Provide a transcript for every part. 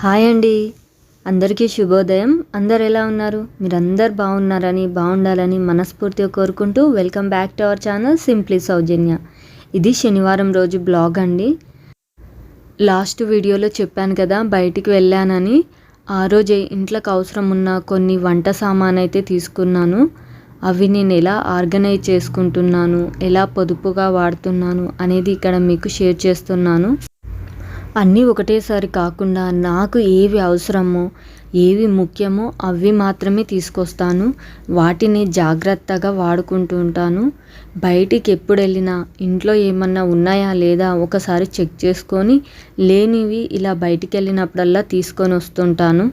Hi అండి. అందరికీ శుభోదయం. అందరు ఎలా ఉన్నారు? మీరందరు బాగున్నారని బాగుండాలని మనస్ఫూర్తిగా కోరుకుంటూ welcome back to our channel simply Soujanya. ఇది శనివారం రోజు బ్లాగ్ అండి. లాస్ట్ వీడియోలో చెప్పాను కదా బయటికి వెళ్ళానని. ఆ రోజే ఇంట్లోకి అవసరం ఉన్న కొన్ని వంట సామాన్ అయితే తీసుకున్నాను. అవి నేను ఎలా ఆర్గనైజ్ చేసుకుంటున్నాను ఎలా పొదుపుగా వాడుతున్నాను అనేది ఇక్కడ మీకు షేర్ చేస్తున్నాను. అన్నీ ఒకటేసారి కాకుండా నాకు ఏవి అవసరమో ఏవి ముఖ్యమో అవి మాత్రమే తీసుకొస్తాను. వాటిని జాగ్రత్తగా వాడుకుంటూ ఉంటాను. బయటికి ఎప్పుడు వెళ్ళినా ఇంట్లో ఏమన్నా ఉన్నాయా లేదా ఒకసారి చెక్ చేసుకొని లేనివి ఇలా బయటికి వెళ్ళినప్పుడల్లా తీసుకొని వస్తుంటాను.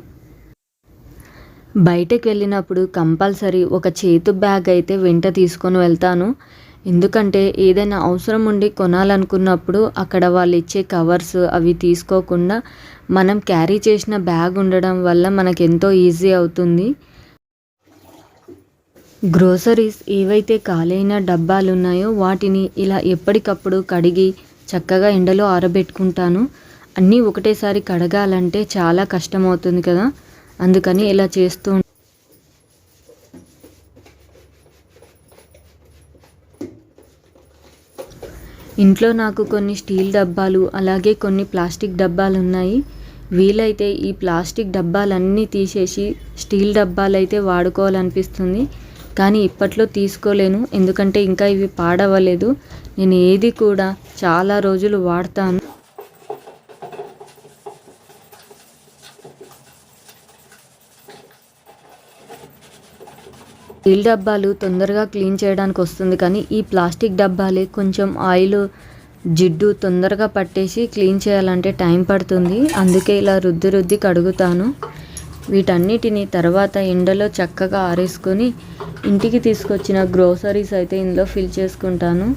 బయటకు వెళ్ళినప్పుడు కంపల్సరీ ఒక చేతు బ్యాగ్ అయితే వెంట తీసుకొని వెళ్తాను. ఎందుకంటే ఏదైనా అవసరం ఉండి కొనాలనుకున్నప్పుడు అక్కడ వాళ్ళు ఇచ్చే కవర్స్ అవి తీసుకోకుండా మనం క్యారీ చేసిన బ్యాగ్ ఉండడం వల్ల మనకు ఎంతో ఈజీ అవుతుంది. గ్రోసరీస్ ఏవైతే ఖాళైన డబ్బాలు ఉన్నాయో వాటిని ఇలా ఎప్పటికప్పుడు కడిగి చక్కగా ఎండలో ఆరబెట్టుకుంటాను. అన్నీ ఒకటేసారి కడగాలంటే చాలా కష్టమవుతుంది కదా. అందుకని ఇలా చేస్తూ ఇంట్లో నాకు కొన్ని స్టీల్ డబ్బాలు అలాగే కొన్ని ప్లాస్టిక్ డబ్బాలు ఉన్నాయి వీలైతే ఈ ప్లాస్టిక్ డబ్బాలన్నీ తీసేసి స్టీల్ డబ్బాలు అయితే వాడుకోవాలనిపిస్తుంది. కానీ ఇప్పట్లో తీసుకోలేను. ఎందుకంటే ఇంకా ఇవి పాడవలేదు నేను ఏది కూడా చాలా రోజులు వాడతాను. స్టీల్ డబ్బాలు తొందరగా క్లీన్ చేయడానికి వస్తుంది కానీ ఈ ప్లాస్టిక్ డబ్బాలే కొంచెం ఆయిల్ జిడ్డు తొందరగా పట్టేసి క్లీన్ చేయాలంటే టైం పడుతుంది. అందుకే ఇలా రుద్ది రుద్ది కడుగుతాను. వీటన్నిటిని తర్వాత ఎండలో చక్కగా ఆరేసుకొని ఇంటికి తీసుకొచ్చిన గ్రోసరీస్ అయితే ఇందులో ఫిల్ చేసుకుంటాను.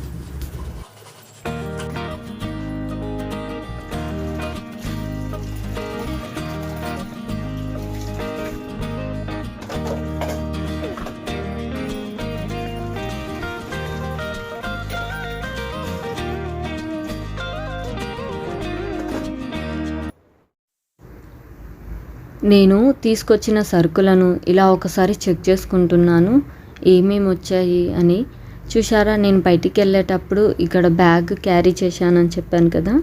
నేను తీసుకొచ్చిన సరుకులను ఇలా ఒకసారి చెక్ చేసుకుంటున్నాను. ఏమేమి వచ్చాయి అని. చూసారా నేను బయటికి వెళ్ళేటప్పుడు ఇక్కడ బ్యాగ్ క్యారీ చేశానని చెప్పాను కదా.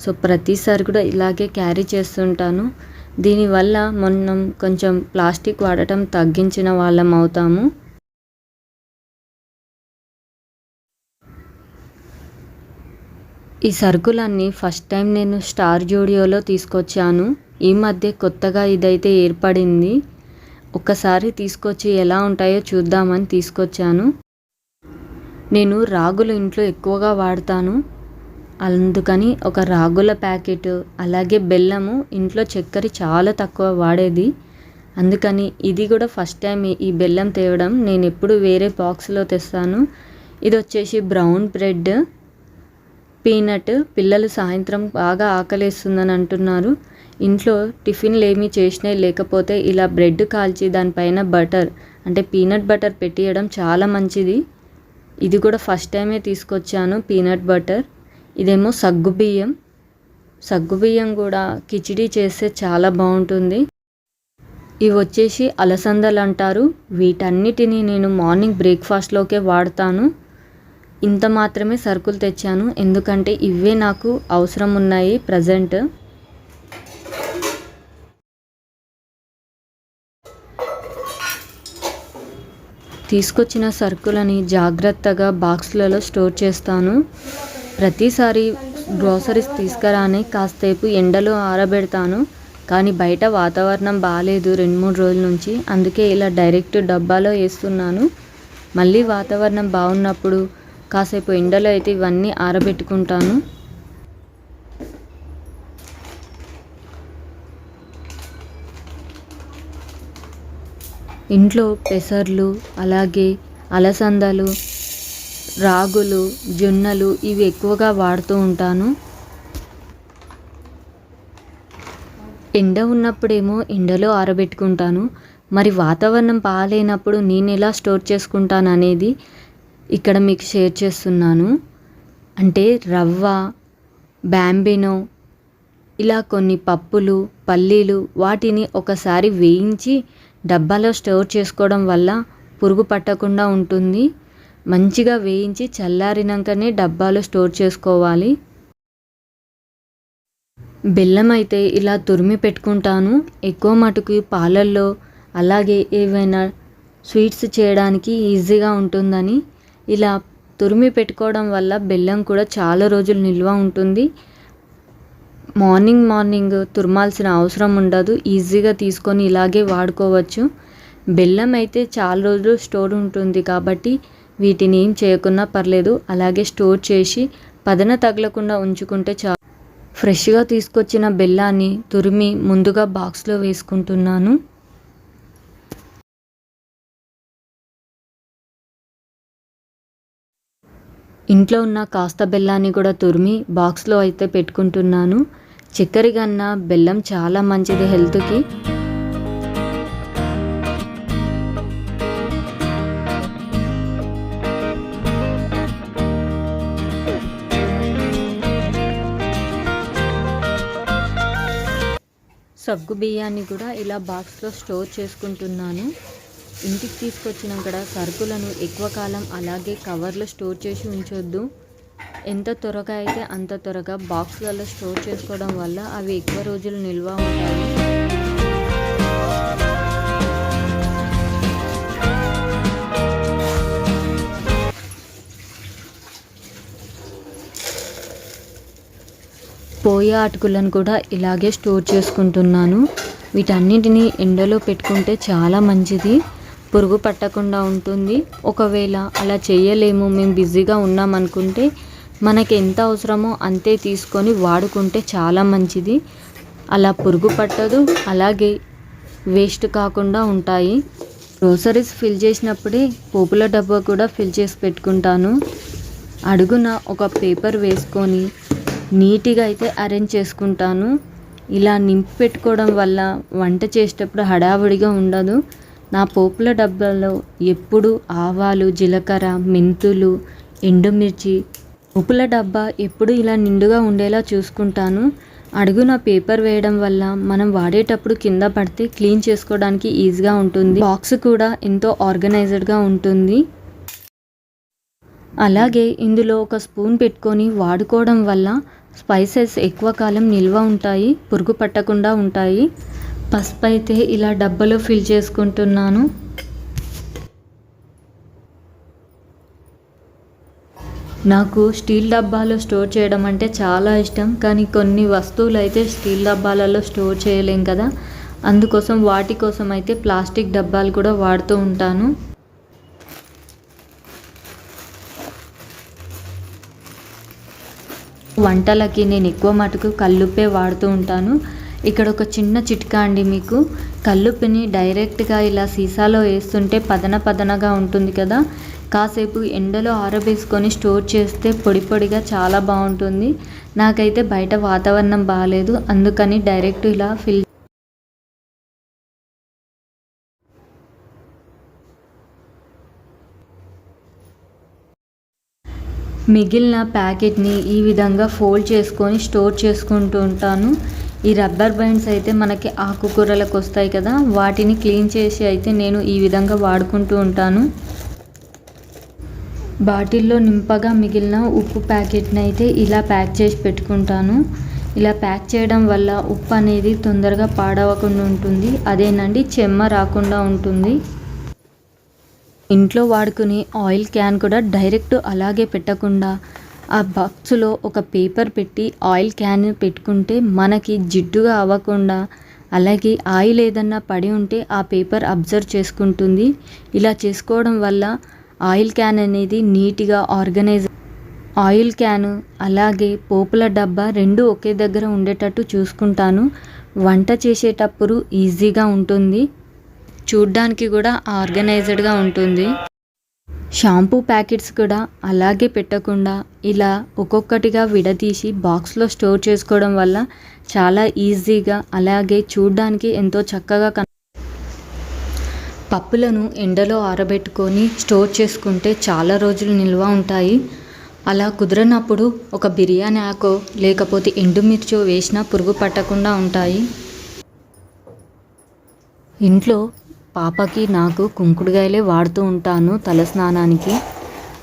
సో ప్రతిసారి కూడా ఇలాగే క్యారీ చేస్తుంటాను. దీనివల్ల మనం కొంచెం ప్లాస్టిక్ వాడటం తగ్గించిన వాళ్ళం అవుతాము. ఈ సరుకులన్నీ ఫస్ట్ టైం నేను స్టార్ జూడియోలో తీసుకొచ్చాను. ఈ మధ్య కొత్తగా ఇదైతే ఏర్పడింది. ఒకసారి తీసుకొచ్చి ఎలా ఉంటాయో చూద్దామని తీసుకొచ్చాను. నేను రాగులు ఇంట్లో ఎక్కువగా వాడతాను. అందుకని ఒక రాగుల ప్యాకెట్ అలాగే బెల్లము ఇంట్లో చక్కెర చాలా తక్కువ వాడేది. అందుకని ఇది కూడా ఫస్ట్ టైం ఈ బెల్లం తేవడం. నేను ఎప్పుడు వేరే బాక్స్లో తెస్తాను. ఇది వచ్చేసి బ్రౌన్ బ్రెడ్ పీనట్. పిల్లలు సాయంత్రం బాగా ఆకలేస్తుందని అంటున్నారు. ఇంట్లో టిఫిన్లు ఏమీ చేసినవి లేకపోతే ఇలా బ్రెడ్ కాల్చి దానిపైన బటర్ అంటే పీనట్ బటర్ పెట్టియడం చాలా మంచిది. ఇది కూడా ఫస్ట్ టైమే తీసుకొచ్చాను పీనట్ బటర్. ఇదేమో సగ్గుబియ్యం సగ్గుబియ్యం కూడా కిచిడి చేస్తే చాలా బాగుంటుంది. ఇవి వచ్చేసి అలసందలు అంటారు. వీటన్నిటిని నేను మార్నింగ్ బ్రేక్ఫాస్ట్లోకే వాడతాను. ఇంత మాత్రమే సరుకులు తెచ్చాను. ఎందుకంటే ఇవే నాకు అవసరం ఉన్నాయి ప్రజెంట్. తీసుకొచ్చిన సరుకులని జాగ్రత్తగా బాక్స్లలో స్టోర్ చేస్తాను. ప్రతిసారి గ్రోసరీస్ తీసుకురాని కాసేపు ఎండలో ఆరబెడతాను. కానీ బయట వాతావరణం బాగాలేదు రెండు మూడు రోజుల నుంచి. అందుకే ఇలా డైరెక్ట్ డబ్బాలో వేస్తున్నాను. మళ్ళీ వాతావరణం బాగున్నప్పుడు కాసేపు ఎండలో అయితే ఇవన్నీ ఆరబెట్టుకుంటాను. ఇంట్లో పెసర్లు అలాగే అలసందలు రాగులు జొన్నలు ఇవి ఎక్కువగా వాడుతూ ఉంటాను. ఎండ ఉన్నప్పుడేమో ఎండలో ఆరబెట్టుకుంటాను. మరి వాతావరణం బాగాలేనప్పుడు నేను ఎలా స్టోర్ చేసుకుంటాను అనేది ఇక్కడ మీకు షేర్ చేస్తున్నాను. అంటే రవ్వ బ్యాంబినో ఇలా కొన్ని పప్పులు పల్లీలు వాటిని ఒకసారి వేయించి డబ్బాలో స్టోర్ చేసుకోవడం వల్ల పురుగు పట్టకుండా ఉంటుంది. మంచిగా వేయించి చల్లారినాకనే డబ్బాలో స్టోర్ చేసుకోవాలి. బెల్లం అయితే ఇలా తురిమి పెట్టుకుంటాను. ఎక్కువ మటుకు పాలల్లో అలాగే ఏవైనా స్వీట్స్ చేయడానికి ఈజీగా ఉంటుందని. ఇలా తురిమి పెట్టుకోవడం వల్ల బెల్లం కూడా చాలా రోజులు నిల్వ ఉంటుంది. మార్నింగ్ మార్నింగ్ తురమాల్సిన అవసరం ఉండదు. ఈజీగా తీసుకొని ఇలాగే వాడుకోవచ్చు. బెల్లం అయితే చాలా రోజులు స్టోర్ ఉంటుంది కాబట్టి వీటిని ఏం చేయకున్నా పర్లేదు. అలాగే స్టోర్ చేసి పదన తగలకుండా ఉంచుకుంటే చా ఫ్రెష్గా తీసుకొచ్చిన బెల్లాన్ని తురిమి ముందుగా బాక్స్లో వేసుకుంటున్నాను. ఇంట్లో ఉన్న కాస్త బెల్లాన్ని కూడా తురిమి బాక్స్లో అయితే పెట్టుకుంటున్నాను. చక్కెర కన్నా బెల్లం చాలా మంచిది హెల్త్కి. సగ్గు బియ్యాన్ని కూడా ఇలా బాక్స్లో స్టోర్ చేసుకుంటున్నాను. ఇంటికి తీసుకొచ్చినాక సరుకులను ఎక్కువ కాలం అలాగే కవర్లో స్టోర్ చేసి ఉంచొద్దు. ఎంత త్వరగా అయితే అంత త్వరగా బాక్స్లలో స్టోర్ చేసుకోవడం వల్ల అవి ఎక్కువ రోజులు నిల్వ ఉంటాయి. పోయే అటుకులను కూడా ఇలాగే స్టోర్ చేసుకుంటున్నాను. వీటన్నిటిని ఎండలో పెట్టుకుంటే చాలా మంచిది. పురుగు పట్టకుండా ఉంటుంది. ఒకవేళ అలా చేయలేము మేము బిజీగా ఉన్నామనుకుంటే మనకి ఎంత అవసరమో అంతే తీసుకొని వాడుకుంటే చాలా మంచిది. అలా పురుగు పట్టదు. అలాగే వేస్ట్ కాకుండా ఉంటాయి. గ్రోసరీస్ ఫిల్ చేసినప్పుడే పోపుల డబ్బా కూడా ఫిల్ చేసి పెట్టుకుంటాను. అడుగున ఒక పేపర్ వేసుకొని నీట్గా అయితే అరేంజ్ చేసుకుంటాను. ఇలా నింపి పెట్టుకోవడం వల్ల వంట చేసేటప్పుడు హడావుడిగా ఉండదు. నా పోపుల డబ్బాలో ఎప్పుడు ఆవాలు జీలకర్ర మెంతులు ఎండుమిర్చి ఉప్పుల డబ్బా ఎప్పుడు ఇలా నిండుగా ఉండేలా చూసుకుంటాను. అడుగున పేపర్ వేయడం వల్ల మనం వాడేటప్పుడు కింద పడితే క్లీన్ చేసుకోవడానికి ఈజీగా ఉంటుంది. బాక్స్ కూడా ఎంతో ఆర్గనైజ్డ్గా ఉంటుంది. అలాగే ఇందులో ఒక స్పూన్ పెట్టుకొని వాడుకోవడం వల్ల స్పైసెస్ ఎక్కువ కాలం నిల్వ ఉంటాయి పురుగు పట్టకుండా ఉంటాయి. పసుపు అయితే ఇలా డబ్బాలో ఫిల్ చేసుకుంటున్నాను. నాకు స్టీల్ డబ్బాలో స్టోర్ చేయడం అంటే చాలా ఇష్టం కానీ కొన్ని వస్తువులు అయితే స్టీల్ డబ్బాలలో స్టోర్ చేయలేం కదా. అందుకోసం వాటి కోసం అయితే ప్లాస్టిక్ డబ్బాలు కూడా వాడుతూ ఉంటాను. వంటలకి నేను ఎక్కువ మటుకు కల్లుప్పే వాడుతూ ఉంటాను. ఇక్కడ ఒక చిన్న చిట్కా అండి మీకు. కల్లుప్పిని డైరెక్ట్గా ఇలా సీసాలో వేస్తుంటే పదన పదనగా ఉంటుంది కదా. కాసేపు ఎండలో ఆరబేసుకొని స్టోర్ చేస్తే పొడి పొడిగా చాలా బాగుంటుంది. నాకైతే బయట వాతావరణం బాగాలేదు అందుకని డైరెక్ట్ ఇలా ఫిల్ మిగిలిన ప్యాకెట్ని ఈ విధంగా ఫోల్డ్ చేసుకొని స్టోర్ చేసుకుంటూ ఉంటాను. ఈ రబ్బర్ బైండ్స్ అయితే మనకి ఆకుకూరలకు వస్తాయి కదా వాటిని క్లీన్ చేసి అయితే నేను ఈ విధంగా వాడుకుంటూ ఉంటాను. బాటిల్లో నింపగా మిగిలిన ఉప్పు ప్యాకెట్ని అయితే ఇలా ప్యాక్ చేసి పెట్టుకుంటాను. ఇలా ప్యాక్ చేయడం వల్ల ఉప్పు అనేది తొందరగా పాడవకుండా ఉంటుంది. అదేనండి చెమ్మ రాకుండా ఉంటుంది. ఇంట్లో వాడుకునే ఆయిల్ క్యాన్ కూడా డైరెక్ట్ అలాగే పెట్టకుండా ఆ బాక్స్లో ఒక పేపర్ పెట్టి ఆయిల్ క్యాన్ పెట్టుకుంటే మనకి జిడ్డుగా అవ్వకుండా అలాగే ఆయిల్ ఏదన్నా పడి ఉంటే ఆ పేపర్ అబ్జర్వ్ చేసుకుంటుంది. ఇలా చేసుకోవడం వల్ల ఆయిల్ క్యాన్ అనేది నీట్గా ఆర్గనైజ్ ఆయిల్ క్యాను అలాగే పోపుల డబ్బా రెండు ఒకే దగ్గర ఉండేటట్టు చూసుకుంటాను. వంట చేసేటప్పుడు ఈజీగా ఉంటుంది. చూడ్డానికి కూడా ఆర్గనైజ్డ్గా ఉంటుంది. షాంపూ ప్యాకెట్స్ కూడా అలాగే పెట్టకుండా ఇలా ఒక్కొక్కటిగా విడదీసి బాక్స్లో స్టోర్ చేసుకోవడం వల్ల చాలా ఈజీగా అలాగే చూడ్డానికి ఎంతో చక్కగా కన్ పప్పులను ఎండలో ఆరబెట్టుకొని స్టోర్ చేసుకుంటే చాలా రోజులు నిల్వ ఉంటాయి. అలా కుదరనప్పుడు ఒక బిర్యానీ ఆకో లేకపోతే ఎండుమిర్చో వేసినా పురుగు పట్టకుండా ఉంటాయి. ఇంట్లో పాపకి నాకు కుంకుడుగాయలే వాడుతూ ఉంటాను తలస్నానానికి.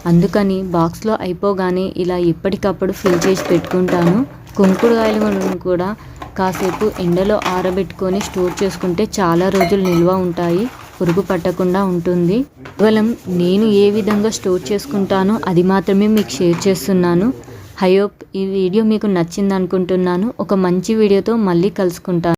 అందుకని బాక్స్లో అయిపోగానే ఇలా ఎప్పటికప్పుడు ఫిల్ చేసి పెట్టుకుంటాను. కుంకుడుగాయలను కూడా కాసేపు ఎండలో ఆరబెట్టుకొని స్టోర్ చేసుకుంటే చాలా రోజులు నిల్వ ఉంటాయి. పురుగు పట్టకుండా ఉంటుంది. కేవలం నేను ఏ విధంగా స్టోర్ చేసుకుంటానో అది మాత్రమే మీకు షేర్ చేస్తున్నాను. హయోప్ ఈ వీడియో మీకు నచ్చింది అనుకుంటున్నాను ఒక మంచి వీడియోతో మళ్ళీ కలుసుకుంటాను.